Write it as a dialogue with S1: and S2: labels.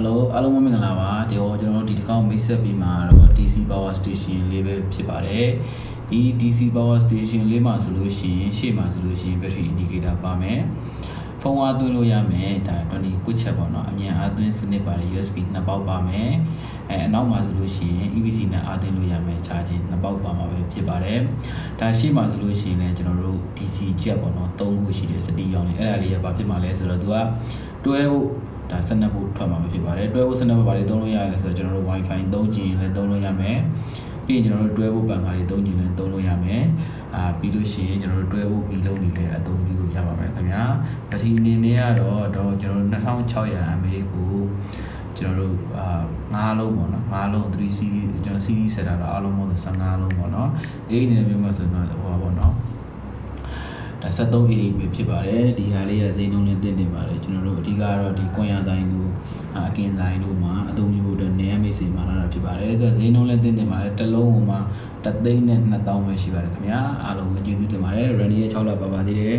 S1: Hello အားလုံးမင်္ဂလာပါဒီတော့ကျွန်တော်တို့ဒီတစ်ခေါက်မိတ်ဆက်ပြီးမှာတော့ DC Power Station လေးပဲဖြစ်ပါတယ်ဒီ DC Power Station လေးမှာဆိုလို့ရှိရင်ရှေ့မှာဆိုလို့ရှိရင် battery indicator ပါမယ်ဖုန်းအားသွင်းလို့ရမယ်ဒါ20ကွချက်ပေါ့နော်အမြန်အားသွင်းစနစ်ပါတယ် USB နှစ်ပေါက်ပါမယ်အဲအနောက်မှာဆိုလို့ရှိရင် EVC နဲ့အားသွင်းလို့ရမယ် charging နှစ်ပေါက်ပါမှာပဲဖြစ်ပါတယ်ဒါရှေ့မှာဆိုလို့ရှိရင်လည်းကျွန်တော်တို့ DC jet ပေါ့နော်၃ခုရှိတယ်စတီးရောင်းနေအဲ့ဒါလေးကဘာဖြစ်မှာလဲဆိုတော့သူကတွဲဖို့ ဒါစနက်ဖို့ထွက်မှာပဲဖြစ်ပါတယ်တွဲဖို့စနက်ဖို့ဘာတွေသုံးလို့ရလဲဆိုတော့ကျွန်တော်တို့ Wi-Fi သုံးကြည့်ရင်လည်းသုံးလို့ရမယ်ပြီးရင်ကျွန်တော်တို့တွဲဖို့ပန်ကားတွေသုံးကြည့်ရင်လည်းသုံးလို့ရမယ်အာပြီးလို့ရှိရင်ကျွန်တော်တို့တွဲဖို့ပြီးလုံးတွေလည်းအသုံးပြုလို့ရပါမယ်ခင်ဗျာဘက်ထရီအနေနဲ့ကတော့တော့ကျွန်တော်တို့2600 mAh ကိုကျွန်တော်တို့အာ9လုံးပေါ့နော်9လုံး 3C ကျွန်တော် CD ဆက်တာတော့အားလုံးပေါင်း15လုံးပေါ့နော်အဲ့ဒီအနေနဲ့ပြောမှဆိုတော့ဟိုပါပေါ့နော်ဒါ 73 AA ပဲဖြစ်ပါတယ်ဒီဟာလေးရဈေးနှုန်းနဲ့တင်နေပါတယ်ကျွန်တော်တို့အဓိကတော့ဒီကွန်ရတိုင်းတို့အာအကင်တိုင်းတို့မှာအသုံးပြုဖို့အတွက်နေရမိတ်ဆွေမှာလာတာဖြစ်ပါတယ်အဲဒါဈေးနှုန်းလည်းတင်နေပါတယ်တစ်လုံးဟိုမှာတသိန်းနဲ့2000ပဲရှိပါတယ်ခင်ဗျာအားလုံးကိုကျေးဇူးတင်ပါတယ် Rani ရဲ့6လပါပါသေးတယ်